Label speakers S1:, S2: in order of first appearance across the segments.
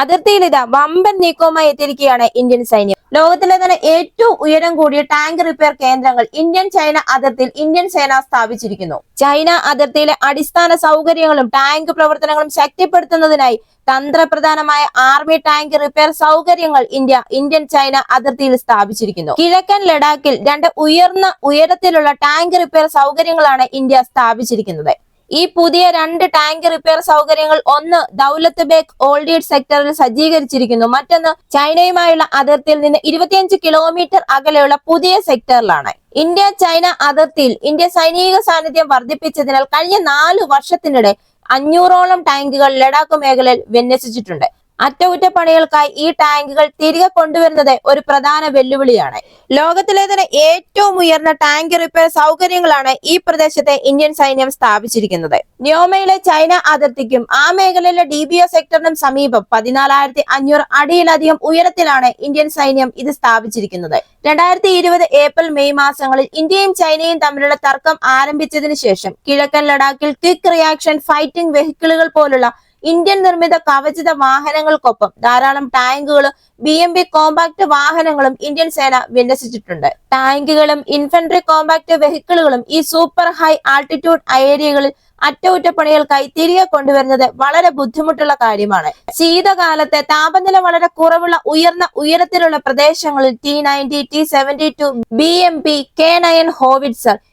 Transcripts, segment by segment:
S1: അതിർത്തിയിൽ ഇതാ വമ്പൻ നീക്കവുമായി എത്തിയിരിക്കുകയാണ് ഇന്ത്യൻ സൈന്യം. ലോകത്തിലെ തന്നെ ഏറ്റവും ഉയരം കൂടിയ ടാങ്ക് റിപ്പയർ കേന്ദ്രങ്ങൾ ഇന്ത്യൻ ചൈന അതിർത്തിയിൽ ഇന്ത്യൻ സേന സ്ഥാപിച്ചിരിക്കുന്നു. ചൈന അതിർത്തിയിലെ അടിസ്ഥാന സൗകര്യങ്ങളും ടാങ്ക് പ്രവർത്തനങ്ങളും ശക്തിപ്പെടുത്തുന്നതിനായി തന്ത്രപ്രധാനമായ ആർമി ടാങ്ക് റിപ്പയർ സൗകര്യങ്ങൾ ഇന്ത്യ ഇന്ത്യൻ ചൈന അതിർത്തിയിൽ സ്ഥാപിച്ചിരിക്കുന്നു. കിഴക്കൻ ലഡാക്കിൽ രണ്ട് ഉയർന്ന ഉയരത്തിലുള്ള ടാങ്ക് റിപ്പയർ സൗകര്യങ്ങളാണ് ഇന്ത്യ സ്ഥാപിച്ചിരിക്കുന്നത്. ഈ പുതിയ രണ്ട് ടാങ്ക് റിപ്പയർ സൗകര്യങ്ങൾ ഒന്ന് ദൌലത്ത് ബേഗ് ഓൾഡീഡ് സെക്ടറിൽ സജ്ജീകരിച്ചിരിക്കുന്നു. മറ്റൊന്ന് ചൈനയുമായുള്ള അതിർത്തിയിൽ നിന്ന് ഇരുപത്തിയഞ്ച് കിലോമീറ്റർ അകലെയുള്ള പുതിയ സെക്ടറിലാണ്. ഇന്ത്യ ചൈന അതിർത്തിയിൽ ഇന്ത്യ സൈനിക സാന്നിധ്യം വർദ്ധിപ്പിച്ചതിനാൽ കഴിഞ്ഞ നാല് വർഷത്തിനിടെ അഞ്ഞൂറോളം ടാങ്കുകൾ ലഡാക്ക് മേഖലയിൽ വിന്യസിച്ചിട്ടുണ്ട്. അറ്റകുറ്റപ്പണികൾക്കായി ഈ ടാങ്കുകൾ തിരികെ കൊണ്ടുവരുന്നത് ഒരു പ്രധാന വെല്ലുവിളിയാണ്. ലോകത്തിലെ തന്നെ ഏറ്റവും ഉയർന്ന ടാങ്ക് റിപ്പയർ സൗകര്യങ്ങളാണ് ഈ പ്രദേശത്തെ ഇന്ത്യൻ സൈന്യം സ്ഥാപിച്ചിരിക്കുന്നത്. ന്യോമയിലെ ചൈന അതിർത്തിക്കും ആ മേഖലയിലെ ഡി ബി ഒ സെക്ടറിനും സമീപം പതിനാലായിരത്തി അഞ്ഞൂറ് അടിയിലധികം ഉയരത്തിലാണ് ഇന്ത്യൻ സൈന്യം ഇത് സ്ഥാപിച്ചിരിക്കുന്നത്. രണ്ടായിരത്തി ഇരുപത് ഏപ്രിൽ മെയ് മാസങ്ങളിൽ ഇന്ത്യയും ചൈനയും തമ്മിലുള്ള തർക്കം ആരംഭിച്ചതിനു ശേഷം കിഴക്കൻ ലഡാക്കിൽ ക്വിക്ക് റിയാക്ഷൻ ഫൈറ്റിംഗ് വെഹിക്കിളുകൾ പോലുള്ള ഇന്ത്യൻ നിർമ്മിത കവചിത വാഹനങ്ങൾക്കൊപ്പം ധാരാളം ടാങ്കുകളും ബി എം ബി കോമ്പാക്ട് വാഹനങ്ങളും ഇന്ത്യൻ സേന വിന്യസിച്ചിട്ടുണ്ട്. ടാങ്കുകളും ഇൻഫൻട്രി കോമ്പാക്ട് വെഹിക്കിളുകളും ഈ സൂപ്പർ ഹൈ ആൾട്ടിറ്റ്യൂഡ് ഏരിയകളിൽ അറ്റകുറ്റപ്പണികൾക്കായി തിരികെ കൊണ്ടുവരുന്നത് വളരെ ബുദ്ധിമുട്ടുള്ള കാര്യമാണ്. ശീതകാലത്തെ താപനില വളരെ കുറവുള്ള ഉയർന്ന ഉയരത്തിലുള്ള പ്രദേശങ്ങളിൽ T ninety T seventy two B M P K nine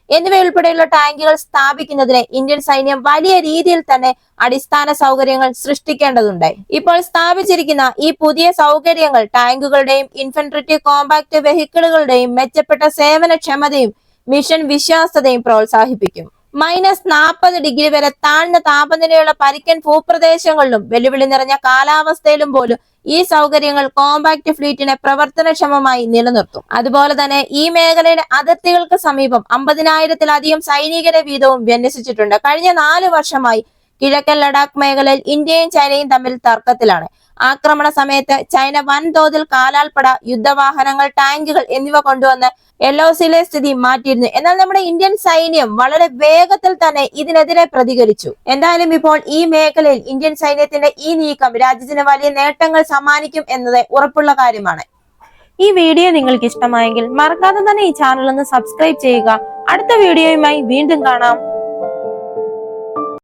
S1: എന്നിവയുൾപ്പെടെയുള്ള ടാങ്കുകൾ സ്ഥാപിക്കുന്നതിന് ഇന്ത്യൻ സൈന്യം വലിയ രീതിയിൽ തന്നെ അടിസ്ഥാന സൗകര്യങ്ങൾ സൃഷ്ടിക്കേണ്ടതുണ്ട്. ഇപ്പോൾ സ്ഥാപിച്ചിരിക്കുന്ന ഈ പുതിയ സൗകര്യങ്ങൾ ടാങ്കുകളുടെയും ഇൻഫൻട്രി കോമ്പാക്ട് വെഹിക്കിളുകളുടെയും മെച്ചപ്പെട്ട സേവനക്ഷമതയും മിഷൻ വിശ്വാസ്യതയും പ്രോത്സാഹിപ്പിക്കും. മൈനസ് നാൽപ്പത് ഡിഗ്രി വരെ താഴ്ന്ന താപനിലയുള്ള പരിക്കൻ ഭൂപ്രദേശങ്ങളിലും വെല്ലുവിളി നിറഞ്ഞ കാലാവസ്ഥയിലും പോലും ഈ സൗകര്യങ്ങൾ കോമ്പാക്ട് ഫ്ലീറ്റിനെ പ്രവർത്തനക്ഷമമായി നിലനിർത്തും. അതുപോലെ തന്നെ ഈ മേഖലയുടെ അതിർത്തികൾക്ക് സമീപം അമ്പതിനായിരത്തിലധികം സൈനികരെ വീതവും വിന്യസിച്ചിട്ടുണ്ട്. കഴിഞ്ഞ നാല് വർഷമായി കിഴക്കൻ ലഡാക്ക് മേഖലയിൽ ഇന്ത്യയും ചൈനയും തമ്മിൽ തർക്കത്തിലാണ്. ആക്രമണ സമയത്ത് ചൈന വൻതോതിൽ കാലാൽപ്പട യുദ്ധവാഹനങ്ങൾ ടാങ്കുകൾ എന്നിവ കൊണ്ടുവന്ന് എൽ ഒ സിയിലെ സ്ഥിതി മാറ്റിയിരുന്നു. എന്നാൽ നമ്മുടെ ഇന്ത്യൻ സൈന്യം വളരെ വേഗത്തിൽ തന്നെ ഇതിനെതിരെ പ്രതികരിച്ചു. എന്തായാലും ഇപ്പോൾ ഈ മേഖലയിൽ ഇന്ത്യൻ സൈന്യത്തിന്റെ ഈ നീക്കം രാജ്യത്തിന് വലിയ നേട്ടങ്ങൾ സമ്മാനിക്കും എന്നത് ഉറപ്പുള്ള കാര്യമാണ്. ഈ വീഡിയോ നിങ്ങൾക്ക് ഇഷ്ടമായെങ്കിൽ മറക്കാതെ തന്നെ ഈ ചാനൽ ഒന്ന് സബ്സ്ക്രൈബ് ചെയ്യുക. അടുത്ത വീഡിയോയുമായി വീണ്ടും കാണാം.